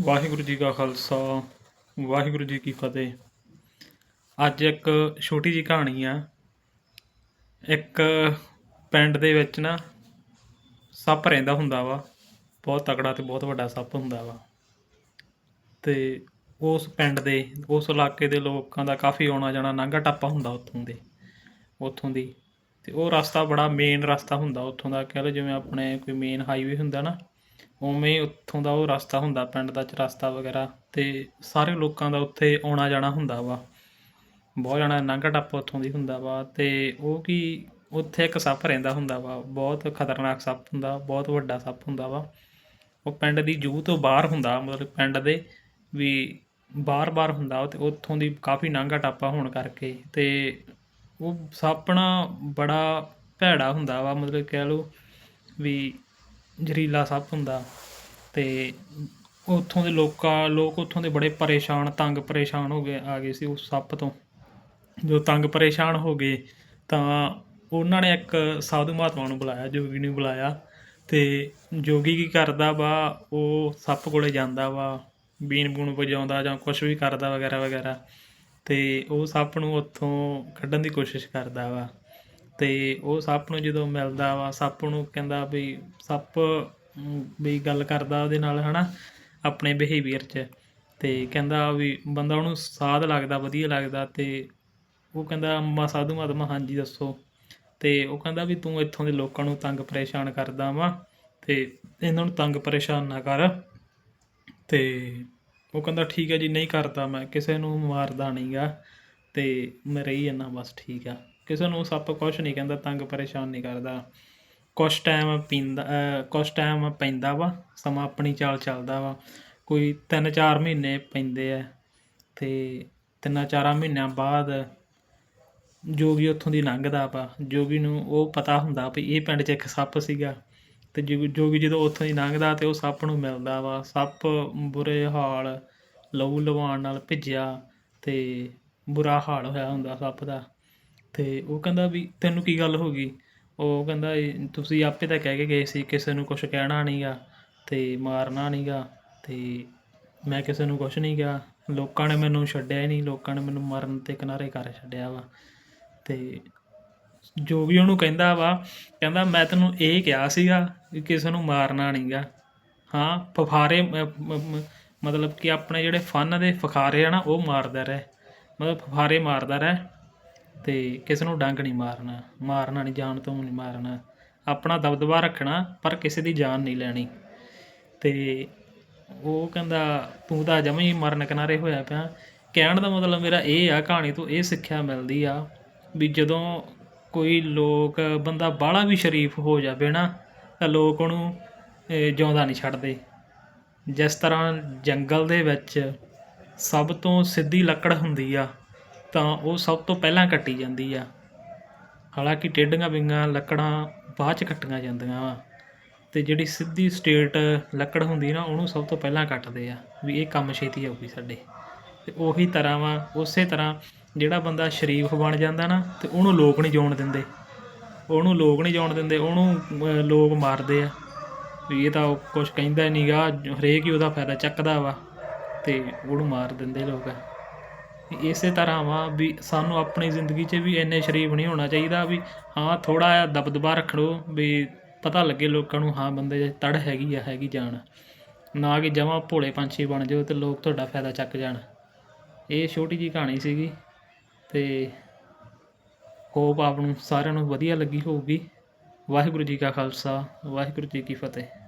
ਵਾਹਿਗੁਰੂ ਜੀ ਕਾ ਖਾਲਸਾ, ਵਾਹਿਗੁਰੂ ਜੀ ਕੀ ਫਤਿਹ। ਅੱਜ ਇੱਕ ਛੋਟੀ ਜੀ ਕਹਾਣੀ ਆ। ਇੱਕ ਪਿੰਡ ਦੇ ਵਿੱਚ ਨਾ ਸੱਪ ਰਹਿੰਦਾ ਹੁੰਦਾ ਵਾ। ਬਹੁਤ ਤਕੜਾ ਤੇ ਬਹੁਤ ਵੱਡਾ ਸੱਪ ਹੁੰਦਾ ਵਾ। ਤੇ ਉਸ ਪਿੰਡ ਦੇ, ਉਸ ਇਲਾਕੇ ਦੇ ਲੋਕਾਂ ਦਾ ਕਾਫੀ ਆਉਣਾ ਜਾਣਾ ਨਾਂਗਾ ਟੱਪਾ ਹੁੰਦਾ ਉੱਥੋਂ ਦੇ, ਉੱਥੋਂ ਦੀ। ਤੇ ਉਹ ਰਸਤਾ ਬੜਾ ਮੇਨ ਰਸਤਾ ਹੁੰਦਾ ਉੱਥੋਂ ਦਾ। ਕਹਿ ਲਓ ਜਿਵੇਂ ਆਪਣੇ ਕੋਈ ਮੇਨ ਹਾਈਵੇ ਹੁੰਦਾ ਨਾ। ਉਵੇਂ ਹੀ ਉੱਥੋਂ ਦਾ ਉਹ ਰਸਤਾ ਹੁੰਦਾ, ਪਿੰਡ ਦਾ ਰਸਤਾ ਵਗੈਰਾ ਤੇ ਸਾਰੇ ਲੋਕਾਂ ਦਾ ਉੱਥੇ ਆਉਣਾ ਜਾਣਾ ਹੁੰਦਾ ਵਾ। ਬਹੁਤ ਜਾਣਾ ਨਾਂਗਾ ਟੱਪਾ ਉੱਥੋਂ ਦੀ ਹੁੰਦਾ ਵਾ ਤੇ ਉਹ ਕੀ ਉੱਥੇ ਇੱਕ ਸੱਪ ਰਹਿੰਦਾ ਹੁੰਦਾ ਵਾ, ਬਹੁਤ ਖਤਰਨਾਕ ਸੱਪ ਹੁੰਦਾ, ਬਹੁਤ ਵੱਡਾ ਸੱਪ ਹੁੰਦਾ ਵਾ। ਉਹ ਪਿੰਡ ਦੀ ਜੂ ਤੋਂ ਬਾਹਰ ਹੁੰਦਾ, ਮਤਲਬ ਪਿੰਡ ਦੇ ਵੀ ਬਾਰ-ਬਾਰ ਹੁੰਦਾ ਉਹ ਤੇ ਉੱਥੋਂ ਦੀ ਕਾਫੀ ਨਾਂਗਾ ਟੱਪਾ ਹੋਣ ਕਰਕੇ ਤੇ ਉਹ ਸੱਪ ਨਾ ਬੜਾ ਭੈੜਾ ਹੁੰਦਾ ਵਾ, ਮਤਲਬ ਕਹਿ ਲਓ ਵੀ ਜ਼ਹਿਰੀਲਾ ਸੱਪ ਹੁੰਦਾ ਅਤੇ ਉੱਥੋਂ ਦੇ ਲੋਕਾਂ, ਲੋਕ ਉੱਥੋਂ ਦੇ ਬੜੇ ਪਰੇਸ਼ਾਨ, ਤੰਗ ਪਰੇਸ਼ਾਨ ਹੋ ਗਏ, ਆ ਗਏ ਸੀ ਉਸ ਸੱਪ ਤੋਂ। ਜੋ ਤੰਗ ਪਰੇਸ਼ਾਨ ਹੋ ਗਏ, ਤਾਂ ਉਹਨਾਂ ਨੇ ਇੱਕ ਸਾਧੂ ਮਹਾਤਮਾ ਨੂੰ ਬੁਲਾਇਆ, ਜੋਗੀ ਨੂੰ ਬੁਲਾਇਆ ਤੇ ਜੋਗੀ ਕੀ ਕਰਦਾ ਵਾ, ਉਹ ਸੱਪ ਕੋਲੇ ਜਾਂਦਾ ਵਾ, ਬੀਨ ਬੂਨ ਵਜਾਉਂਦਾ ਜਾਂ ਕੁਝ ਵੀ ਕਰਦਾ ਵਗੈਰਾ ਵਗੈਰਾ ਤੇ ਉਹ ਸੱਪ ਨੂੰ ਉੱਥੋਂ ਕੱਢਣ ਦੀ ਕੋਸ਼ਿਸ਼ ਕਰਦਾ ਵਾ। ਅਤੇ ਉਹ ਸੱਪ ਨੂੰ ਜਦੋਂ ਮਿਲਦਾ ਵਾ, ਸੱਪ ਨੂੰ ਕਹਿੰਦਾ ਵੀ ਸੱਪ ਵੀ ਗੱਲ ਕਰਦਾ ਉਹਦੇ ਨਾਲ ਹੈ ਨਾ ਆਪਣੇ ਬਿਹੇਵੀਅਰ 'ਚ। ਅਤੇ ਕਹਿੰਦਾ ਵੀ ਬੰਦਾ ਉਹਨੂੰ ਸਾਧ ਲੱਗਦਾ, ਵਧੀਆ ਲੱਗਦਾ ਅਤੇ ਉਹ ਕਹਿੰਦਾ ਮਾ ਸਾਧੂ ਮਹਾਤਮਾ, ਹਾਂਜੀ ਦੱਸੋ। ਅਤੇ ਉਹ ਕਹਿੰਦਾ ਵੀ ਤੂੰ ਇੱਥੋਂ ਦੇ ਲੋਕਾਂ ਨੂੰ ਤੰਗ ਪਰੇਸ਼ਾਨ ਕਰਦਾ ਵਾ ਅਤੇ ਇਹਨਾਂ ਨੂੰ ਤੰਗ ਪਰੇਸ਼ਾਨ ਨਾ ਕਰ। ਅਤੇ ਉਹ ਕਹਿੰਦਾ, ਠੀਕ ਹੈ ਜੀ, ਨਹੀਂ ਕਰਦਾ ਮੈਂ, ਕਿਸੇ ਨੂੰ ਮਾਰਦਾ ਨਹੀਂਗਾ ਅਤੇ ਮੈਂ ਰਹੀ ਜਾਂਦਾ, ਬਸ ਠੀਕ ਆ। ਕਿਸੇ ਨੂੰ ਸੱਪ ਕੁਛ ਨਹੀਂ ਕਹਿੰਦਾ, ਤੰਗ ਪਰੇਸ਼ਾਨ ਨਹੀਂ ਕਰਦਾ। ਕੁਛ ਟਾਈਮ ਪੀਂਦਾ ਕੁਛ ਟਾਈਮ ਪੈਂਦਾ ਵਾ, ਸਮਾਂ ਆਪਣੀ ਚਾਲ ਚੱਲਦਾ ਵਾ। ਕੋਈ 3-4 ਮਹੀਨੇ ਪੈਂਦੇ ਆ ਤੇ ਤਿੰਨਾਂ ਚਾਰਾਂ ਮਹੀਨਿਆਂ ਬਾਅਦ ਜੋਗੀ ਉੱਥੋਂ ਦੀ ਲੰਘਦਾ ਵਾ ਜੋਗੀ ਨੂੰ ਉਹ ਪਤਾ ਹੁੰਦਾ ਵੀ ਇਹ ਪਿੰਡ 'ਚ ਇੱਕ ਸੱਪ ਸੀਗਾ। ਤੇ ਜੋ- ਜੋਗੀ ਜਦੋਂ ਉੱਥੋਂ ਦੀ ਲੰਘਦਾ ਤੇ ਉਹ ਸੱਪ ਨੂੰ ਮਿਲਦਾ ਵਾ। ਸੱਪ ਬੁਰੇ ਹਾਲ ਲਹੂ ਲਵਾਣ ਨਾਲ ਭਿੱਜਿਆ ਤੇ ਬੁਰਾ ਹਾਲ ਹੋਇਆ ਹੁੰਦਾ ਸੱਪ ਦਾ। ਅਤੇ ਉਹ ਕਹਿੰਦਾ ਵੀ ਤੈਨੂੰ ਕੀ ਗੱਲ ਹੋ ਗਈ? ਉਹ ਕਹਿੰਦਾ, ਇਹ ਤੁਸੀਂ ਆਪੇ ਤਾਂ ਕਹਿ ਕੇ ਗਏ ਸੀ ਕਿਸੇ ਨੂੰ ਕੁਛ ਕਹਿਣਾ ਨਹੀਂ ਗਾ ਅਤੇ ਮਾਰਨਾ ਨਹੀਂ ਗਾ ਅਤੇ ਮੈਂ ਕਿਸੇ ਨੂੰ ਕੁਛ ਨਹੀਂ ਕਿਹਾ ਲੋਕਾਂ ਨੇ ਮੈਨੂੰ ਛੱਡਿਆ ਹੀ ਨਹੀਂ, ਲੋਕਾਂ ਨੇ ਮੈਨੂੰ ਮਰਨ ਤੇ ਕਿਨਾਰੇ ਕਰ ਛੱਡਿਆ ਵਾ। ਅਤੇ ਜੋ ਵੀ ਉਹਨੂੰ ਕਹਿੰਦਾ ਵਾ, ਕਹਿੰਦਾ, ਮੈਂ ਤੈਨੂੰ ਇਹ ਕਿਹਾ ਸੀਗਾ ਕਿ ਕਿਸੇ ਨੂੰ ਮਾਰਨਾ ਨਹੀਂ ਗਾ ਹਾਂ ਫਫਾਰੇ ਮ- ਮਤਲਬ ਕਿ ਆਪਣੇ ਜਿਹੜੇ ਫਨ ਦੇ ਫਖਾਰੇ ਆ ਨਾ, ਉਹ ਮਾਰਦਾ ਰਹਿ। ਮਤਲਬ ਫਫਾਰੇ ਮਾਰਦਾ ਰਹਿ। ਤੇ ਕਿਸੇ ਨੂੰ ਡੰਗ ਨਹੀਂ ਮਾਰਨਾ ਮਾਰਨਾ ਨਹੀਂ, ਜਾਨ ਤੋਂ ਨਹੀਂ ਮਾਰਨਾ। ਆਪਣਾ ਦਬਦਬਾ ਰੱਖਣਾ, ਪਰ ਕਿਸੇ ਦੀ ਜਾਨ ਨਹੀਂ ਲੈਣੀ। ਤੇ ਉਹ ਕਹਿੰਦਾ, ਤੂੰ ਤਾਂ ਜਮਾਂ ਹੀ ਮਰਨ ਕਿਨਾਰੇ ਹੋਇਆ ਪਿਆ। ਕਹਿਣ ਦਾ ਮਤਲਬ ਮੇਰਾ ਇਹ ਆ, ਕਹਾਣੀ ਤੋਂ ਇਹ ਸਿੱਖਿਆ ਮਿਲਦੀ ਆ ਵੀ ਜਦੋਂ ਕੋਈ ਲੋਕ, ਬੰਦਾ ਬਾਹਲਾ ਵੀ ਸ਼ਰੀਫ ਹੋ ਜਾਵੇ ਨਾ, ਤਾਂ ਲੋਕ ਉਹਨੂੰ ਜਿਉਂਦਾ ਨਹੀਂ ਛੱਡਦੇ। ਜਿਸ ਤਰ੍ਹਾਂ ਜੰਗਲ ਦੇ ਵਿੱਚ ਸਭ ਤੋਂ ਸਿੱਧੀ ਲੱਕੜ ਹੁੰਦੀ ਆ ਤਾਂ ਉਹ ਸਭ ਤੋਂ ਪਹਿਲਾਂ ਕੱਟੀ ਜਾਂਦੀ ਆ। ਹਾਲਾਂਕਿ ਟੇਢੀਆਂ ਵਿੰਗਾਂ ਲੱਕੜਾਂ ਬਾਅਦ ਚ ਕੱਟੀਆਂ ਜਾਂਦੀਆਂ ਵਾ। ਅਤੇ ਜਿਹੜੀ ਸਿੱਧੀ ਸਟੇਟ ਲੱਕੜ ਹੁੰਦੀ ਨਾ, ਉਹਨੂੰ ਸਭ ਤੋਂ ਪਹਿਲਾਂ ਕੱਟਦੇ ਆ ਵੀ ਇਹ ਕੰਮ ਛੇਤੀ ਆਊਗੀ ਸਾਡੇ। ਅਤੇ ਉਹੀ ਤਰ੍ਹਾਂ ਵਾ, ਉਸੇ ਤਰ੍ਹਾਂ ਜਿਹੜਾ ਬੰਦਾ ਸ਼ਰੀਫ ਬਣ ਜਾਂਦਾ ਨਾ ਅਤੇ ਉਹਨੂੰ ਲੋਕ ਨਹੀਂ ਜਾਣ ਦਿੰਦੇ। ਉਹਨੂੰ ਲੋਕ ਨਹੀਂ ਜਾਣ ਦਿੰਦੇ, ਉਹਨੂੰ ਲੋਕ ਮਾਰਦੇ ਆ। ਵੀ ਇਹ ਤਾਂ ਕੁਝ ਕਹਿੰਦਾ ਹੀ ਨਹੀਂਗਾ ਹਰੇਕ ਹੀ ਉਹਦਾ ਫਾਇਦਾ ਚੱਕਦਾ ਵਾ ਅਤੇ ਉਹਨੂੰ ਮਾਰ ਦਿੰਦੇ ਲੋਕ। ਇਸੇ ਤਰ੍ਹਾਂ ਵਾ ਵੀ ਸਾਨੂੰ ਆਪਣੀ ਜ਼ਿੰਦਗੀ 'ਚ ਵੀ ਇੰਨੇ ਸ਼ਰੀਫ ਨਹੀਂ ਹੋਣਾ ਚਾਹੀਦਾ ਵੀ ਹਾਂ, ਥੋੜ੍ਹਾ ਜਿਹਾ ਦਬਦਬਾ ਰੱਖ ਵੀ ਪਤਾ ਲੱਗੇ ਲੋਕਾਂ ਨੂੰ, ਹਾਂ, ਬੰਦੇ 'ਚ ਤੜ ਹੈਗੀ ਆ, ਹੈਗੀ ਜਾਨ। ਨਾ ਕਿ ਜਮਾਂ ਭੋਲੇ ਪੰਛੀ ਬਣ ਜਾਓ ਤੇ ਲੋਕ ਤੁਹਾਡਾ ਫਾਇਦਾ ਚੱਕ ਜਾਣ। ਇਹ ਛੋਟੀ ਜੀ ਕਹਾਣੀ ਸੀਗੀ ਤੇ ਹੋਪ ਆਪ ਨੂੰ ਸਾਰਿਆਂ ਨੂੰ ਵਧੀਆ ਲੱਗੀ ਹੋਊਗੀ। ਵਾਹਿਗੁਰੂ ਜੀ ਕਾ ਖਾਲਸਾ, ਵਾਹਿਗੁਰੂ ਜੀ ਕੀ ਫਤਿਹ।